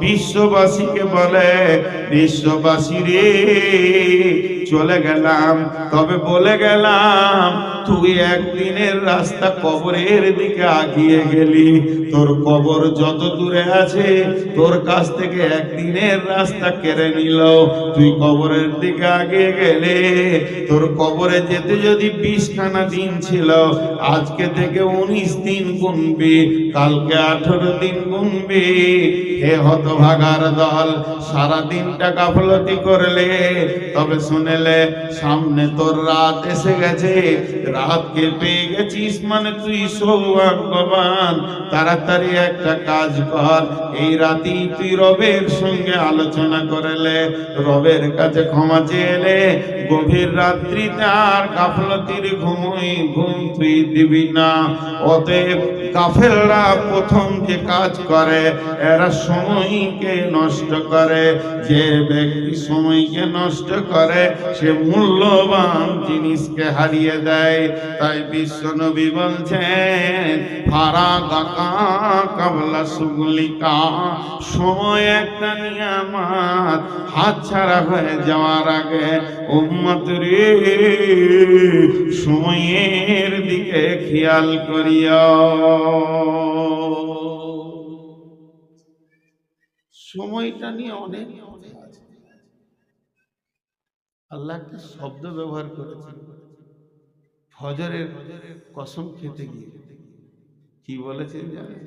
বিশ্ববাসীকে বলে বিশ্ববাসী রে চলে গেলাম, তবে বলে গেলাম, তুই একদিনের রাস্তা কবরের দিকে আগিয়ে গেলি। তোর কবর যত দূরে আছে, তোর কাছ থেকে একদিনের রাস্তা কেড়ে নিল। তুই কবরের দিকে আগিয়ে গেলে, তোর কবরে যেতে যদি বিশখানা দিন ছিল, আজকে থেকে উনিশ দিন গুনবি, কালকে আঠেরো দিন গুনবি। হে হতভাগার দল সারা দিনটা গাফলতি করলে, তবে শুনেলে সামনে তোর রাত এসে গেছে রাতকে পেয়ে গেছিস মানে তুই সৌভাগ্যবান তাড়াতাড়ি একটা কাজ কর। এই রাতি তুই রবের সঙ্গে আলোচনা করলে রবের কাছে ক্ষমা চেয়েলে গভীর রাত্রিতে আর গাফলতির ঘুমই ঘুম তুই দিবি না। অতএব কাফেররা প্রথম যে কাজ করে, এরা সময়কে নষ্ট করে। যে ব্যক্তি সময়কে নষ্ট করে, সে মূল্যবান জিনিসকে হারিয়ে দেয়। তাই বিশ্ব নবী সুগুলিকা। সময় একটা নিয়ামত, হাত ছাড়া হয়ে যাওয়ার আগে উম্মত রে সময়ের দিকে খেয়াল করিয়া সময়টা নিয়ে অনেক আছে। আল্লাহ একটা শব্দ ব্যবহার করেছে ফজরের কসম খেতে গিয়ে। কি বলেছেন জানেন?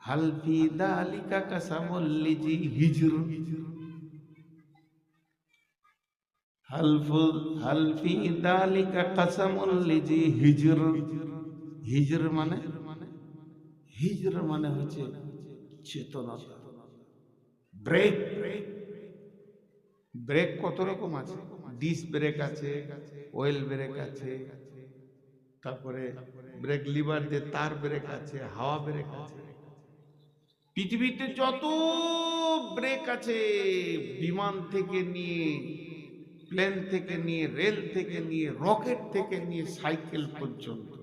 হালফি দালিকা কাসামল্লিজি হিজর হালফু হালফি দালিকা কাসামল্লিজি হিজর হিজর মানে? হিজর মানে হচ্ছে চেতনা ব্রেক। ব্রেক কত রকম আছে? ডিস ব্রেক আছে অয়েল ব্রেক আছে, তারপরে ব্রেক লিভার যে তার ব্রেক আছে, হাওয়া ব্রেক আছে। পৃথিবীতে যত ব্রেক আছে, বিমান থেকে নিয়ে প্লেন থেকে নিয়ে রেল থেকে নিয়ে রকেট থেকে নিয়ে সাইকেল পর্যন্ত।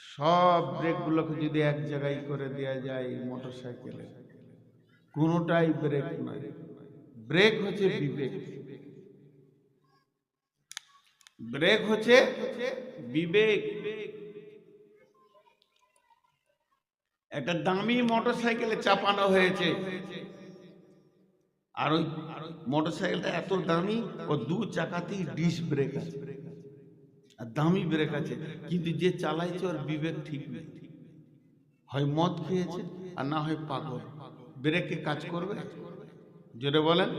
সব ব্রেকগুলোকে যদি এক জায়গায় করে দেওয়া যায় মোটর সাইকেলে কোনোটাই ব্রেক নয়। ব্রেক হচ্ছে বিবেক। ব্রেক হচ্ছে বিবেক। একটা দামি মোটর সাইকেলে চাপানো হয়েছে। আর ওই মোটর সাইকেলটা এত দামি, ও দু চাকাতেই ডিস ব্রেক আছে। আর দামি ব্রেক আছে, কিন্তু যে চালাইছে ওর বিবেক ঠিক হয় মদ খেয়েছে আর না হয় পাগল। ব্রেকে কাজ করবে? জোরে বলেন।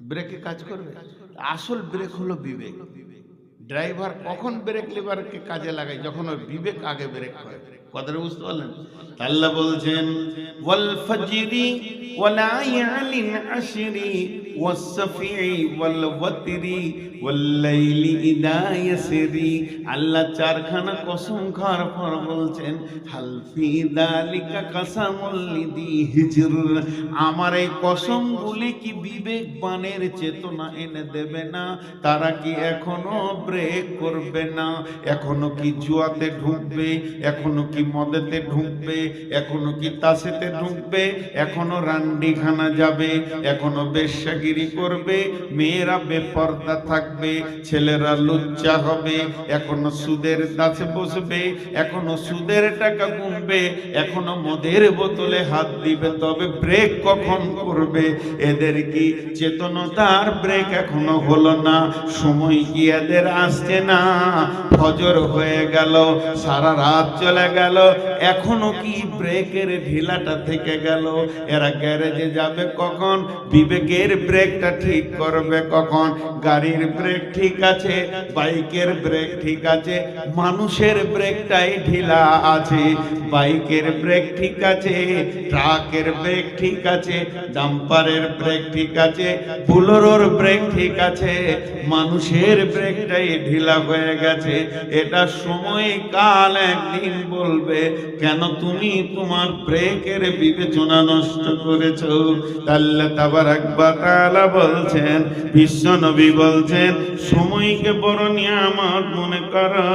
ব্রেকে কাজ করবে? আসল ব্রেক হলো বিবেক। ড্রাইভার কখন ব্রেক লিভারকে কাজে লাগায়? যখন ওই বিবেক আগে ব্রেক করে। কথাটা বুঝতে পারলেন? আল্লাহ বলছেন, ওয়াল ফজরি ইয়ালিন আশরি ওয়াল লাইলি আল্লাহ চারখানা কসম খাওয়ার পর বলছেন হালফি দালিকা কাসামুল লিদি হিজর আমার এই কি বিবেক বানের চেতনা এনে দেবে না? তারা কি এখনও ব্রেক করবে না? এখনও কি জুয়াতে ঢুকবে? এখনও কি মদেতে ঢুকবে? এখনও কি তাসেতে ঢুকবে? এখনও রান্ডিখানা যাবে? এখনও বেশ্যাগিরি করবে, মেয়েরা বেপর্দা থাকবে, ছেলেরা লুচ্চা হবে, এখনও সুদের দাসে বসবে, এখনও সুদের টাকা গুনবে, এখনও মদের বোতলে হাত দিবে, তবে ব্রেক কখন করবে? এদের কি চেতনতার ব্রেক এখনও হলো না? সময় কি এদের আসছে না? ফজর হয়ে গেল, সারা রাত চলে গেল, এখনও কি ব্রেকের ঢিলাটা থেকে গেল? এরা গ্যারেজে যাবে কখন? বিবেকের ব্রেকটা ঠিক করবে কখন? গাড়ির ব্রেক ঠিক আছে, বাইকের ব্রেক ঠিক আছে, মানুষের ব্রেকটাই ঢিলা আছে। বাইকের ব্রেক ঠিক আছে, ট্রাকের ব্রেক ঠিক আছে, ডাম্পারের ব্রেক ঠিক আছে, বুলোরোর ব্রেক ঠিক আছে, মানুষের ব্রেকটাই ঢিলা হয়ে গেছে। এটা সময় কাল একদিন বলবে, কেন তুমি তোমার ব্রেকের বিবেচনা নষ্ট করেছ? আল্লাহ তাবারাক ওয়া তাআলা বলছেন, বিশ্ব নবী বলছেন, সময়কে বড় নিয়ামত মনে করো,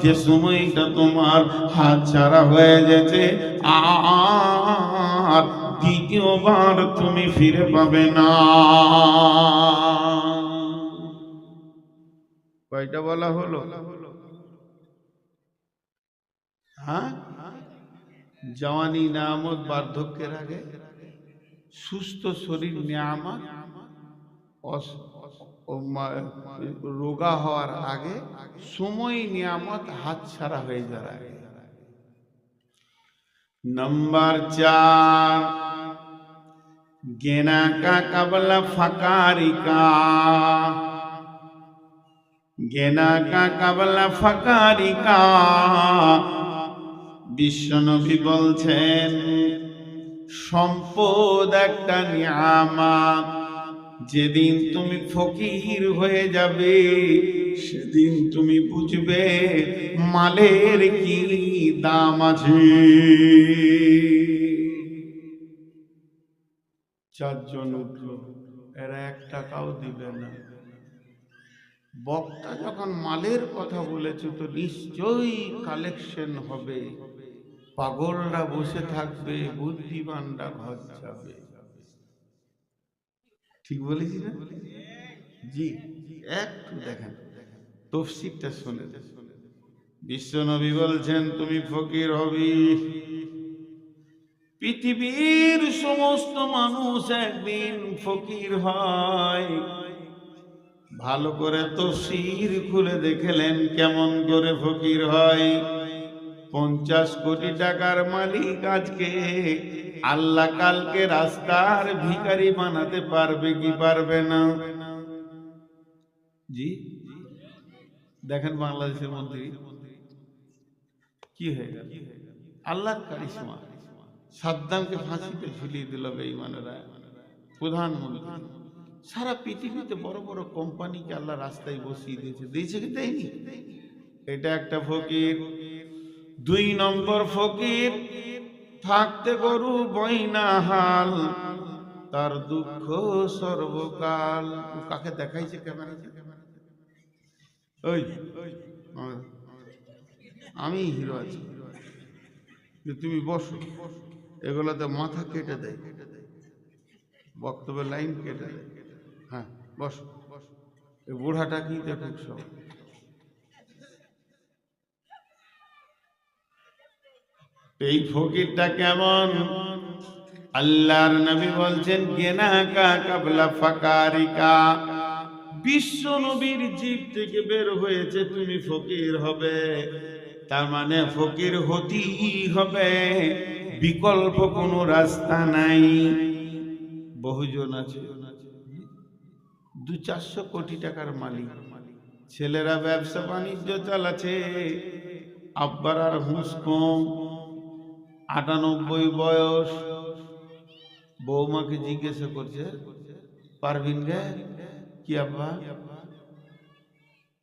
যে সময়টা তোমার হাত ছাড়া হয়ে গেছে, আর দ্বিতীয়বার তুমি ফিরে পাবে না। কয়টা বলা হলো? হ্যাঁ? জওয়ানি নামত বার্ধক্যের আগে? সুস্থ শরীর নেয়ামা রোগা হওয়ার আগে সময় নিয়ামত হাত ছাড়া হয়ে যায়। নম্বর চার গেনাকা কাবলা ফাকারিকা গেনাকা কাবলা ফাকারিকা বিশ্বনবী বলছেন সম্পদ একটা নিয়ামত যেদিন তুমি ফকির হয়ে যাবে, সেদিন তুমি বুঝবে মালের কি দাম আছে। চারজন উঠল, এরা এক টাকাও দিবে না। বক্তা যখন মালের কথা বলেছে, তো নিশ্চয়ই কালেকশন হবে। পাগলরা বসে থাকবে, বুদ্ধিমানরা ঘর যাবে ঠিক বলেছি না? জি, একটু দেখেন, তফসিরটা শুনে বিশ্বনবী বলছেন, তুমি ফকির হবি। পৃথিবীর সমস্ত মানুষ একদিন ফকির হয়। ভালো করে তফসির খুলে দেখলেন কেমন করে ফকির হয়। পঞ্চাশ কোটি টাকার মালিক আজকে। আল্লাহ কালকে রাস্তার ভিখারি বানাতে পারবে কি পারবে না? জি? দেখেন বাংলাদেশের মন্ত্রী কি হয়ে গেল? আল্লাহ কারিশমা। সাদ্দামকে ফাঁসিতে ঝুলিয়ে দিল বেঈমানেরা। প্রধানমন্ত্রী। সারা পৃথিবীতে বড় বড় কোম্পানিকে আল্লাহ রাস্তায় বসিয়ে দিয়েছে। দিয়েছে কি দেয়নি? এটা একটা ফকির। দুই নম্বর ফকির, থাকতে গরু বইনা হাল তার দুঃখ সর্বকাল। কাকে দেখাইছে ক্যামেরা? ওই আমি হিরো আছি। তুমি বসো, এগুলোতে মাথা কেটে দেয়। বক্তব্যের লাইন কেটে দেয়। হ্যাঁ বসো। এই বুড়াটা কি দেখুক সব এই ফকিরটা কেমন? আল্লাহর নবী বলছেন, গেনা কা কাবলা ফাকারিকা। বিশ্ব নবীর জীব থেকে বের হয়েছে, তুমি ফকির হবে। তার মানে ফকির হতেই হবে। বিকল্প কোনো রাস্তা নাই। বহুজন আছে দু চারশো কোটি টাকার মালিক। ছেলেরা ব্যবসা বাণিজ্য চালাচ্ছে, আব্বার আর হুঁশ কম। আটানব্বই বয়স বৌমাকে জিজ্ঞাসা করছে পারবিন গে কি আব্বা?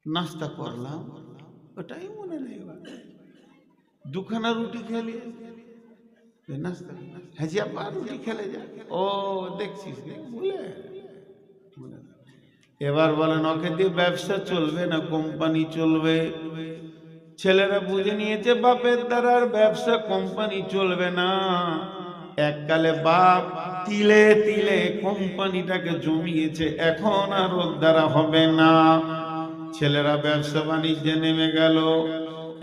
নাস্তা করলাম? ওটাই মনে নেই দুখানা রুটি খেলি। নাস্তা হ্যাঁ খেলে ও, দেখছিস। এবার বলেন, ওকে দিয়ে ব্যবসা চলবে না, কোম্পানি চলবে? ছেলেরা বুঝে নিয়েছে, বাপের দ্বারা আর ব্যবসা কোম্পানি চলবে না। এককালে বাপ তিলে তিলে কোম্পানিটাকে জমিয়েছে, এখন আর ওর দ্বারা হবে না। ছেলেরা ব্যবসা বাণিজ্যে নেমে গেল,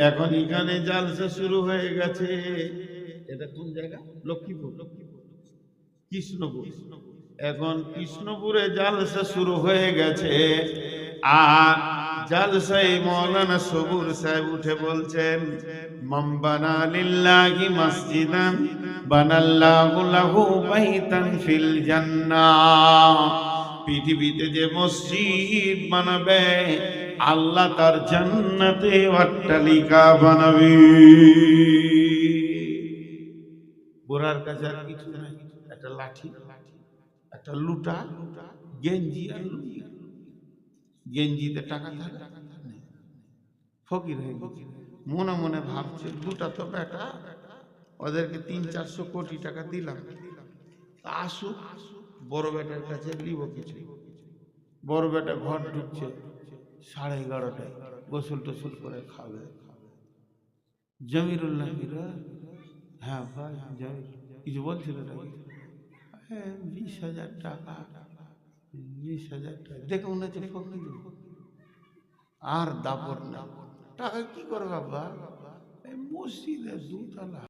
এখন এখানে জালসা শুরু হয়ে গেছে। এটা কোন জায়গা? লক্ষ্মীপুর। কৃষ্ণপুর। এখন কৃষ্ণপুরে জালসা শুরু হয়ে গেছে। আর জালসাই মৌলানা সবুর সাহেব উঠে বলছেন, মাম্বানা লিল্লাহি মসজিদান, বানাল্লাহু লাহু বাইতান ফিল জান্নাহ। পৃথিবীতে যে মসজিদ বানাবে, আল্লাহ তার জান্নাতে অট্টালিকা বানাবে। গোড়ার কাছে আর কিছু নাই। একটা লাঠি, একটা লুটা, গেঞ্জি আর লুঙ্গি। গেঞ্জিতে টাকা থাকে। ফকির হয়ে মনে মনে ভাবছে, দুটা তো বেটা, ওদেরকে তিন চারশো কোটি টাকা দিলাম। আসুক, বড় বেটার কাছে নিব কিছু। বড় বেটা ঘর ঢুকছে সাড়ে এগারোটায়, গোসল টোসল করে খাবে। জমিরুল্লাহ মিরা হ্যাঁ ভাই কিছু বলছিল নাকি? হ্যাঁ বিশ হাজার টাকা। বিশ হাজার টাকা। দেখে মনে হচ্ছে ফকির আর দাপর না টাকা কি করবে বাবা? মসজিদে দুতলা।